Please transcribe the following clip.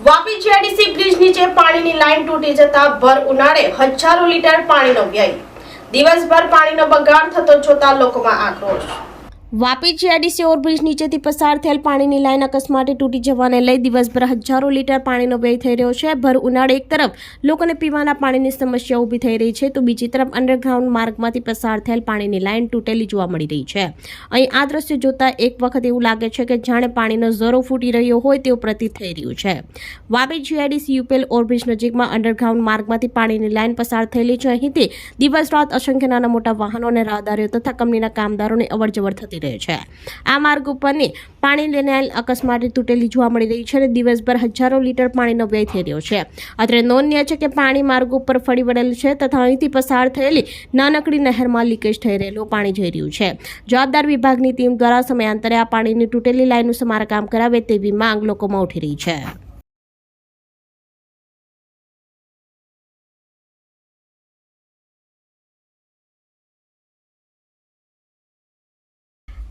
Vapi GIDC bridge નીચે પાણીની line તૂટી જતા ભર ઉનાળે હજારો લીટર પાણીનો વ્યય. દિવસભર પાણીનો બગાડ થતો જોતા લોકોમાં આક્રોશ. વાપી જીઆઈડીસી ઓવરબ્રિજ નીચેથી પસાર થયેલ પાણીની લાઇન અકસ્માતે તૂટી જવાને લઈ દિવસભર હજારો લીટર પાણીનો વ્યય થઈ રહ્યો છે. ભર ઉનાળે એક તરફ લોકોને પીવાના પાણીની સમસ્યા ઊભી થઈ રહી છે, તો બીજી તરફ અંડરગ્રાઉન્ડ માર્ગમાંથી પસાર થયેલ પાણીની લાઇન તૂટેલી જોવા મળી રહી છે. અહીં આ દ્રશ્ય જોતા એક વખત એવું લાગે છે કે જાણે પાણીનો ઝરો ફૂટી રહ્યો હોય તેવું પ્રતીત થઈ રહ્યું છે. વાપી જીઆઈડીસી યુપીએલ ઓવરબ્રિજ નજીકમાં અંડરગ્રાઉન્ડ માર્ગમાંથી પાણીની લાઇન પસાર થયેલી છે. અહીંથી દિવસ રાત અસંખ્ય નાના મોટા વાહનો અને રાહદારીઓ તથા કંપનીના કામદારોને અવરજવર થતી રહે છે. આ માર્ગ ઉપરની પાણી લઈને અકસ્માતે તૂટેલી જોવા મળી રહી છે અને દિવસભર હજારો લીટર પાણીનો વ્યય થઈ રહ્યો છે. અત્રે નોંધનીય છે કે પાણી માર્ગ ઉપર ફરી વળેલ છે તથા અહીંથી પસાર થયેલી નાનકડી નહેરમાં લીકેજ થઈ રહેલું પાણી જઈ રહ્યું છે. જવાબદાર વિભાગની ટીમ દ્વારા સમયાંતરે આ પાણીની તૂટેલી લાઈનનું સમારકામ કરાવે તેવી માંગ લોકોમાં ઉઠી રહી છે.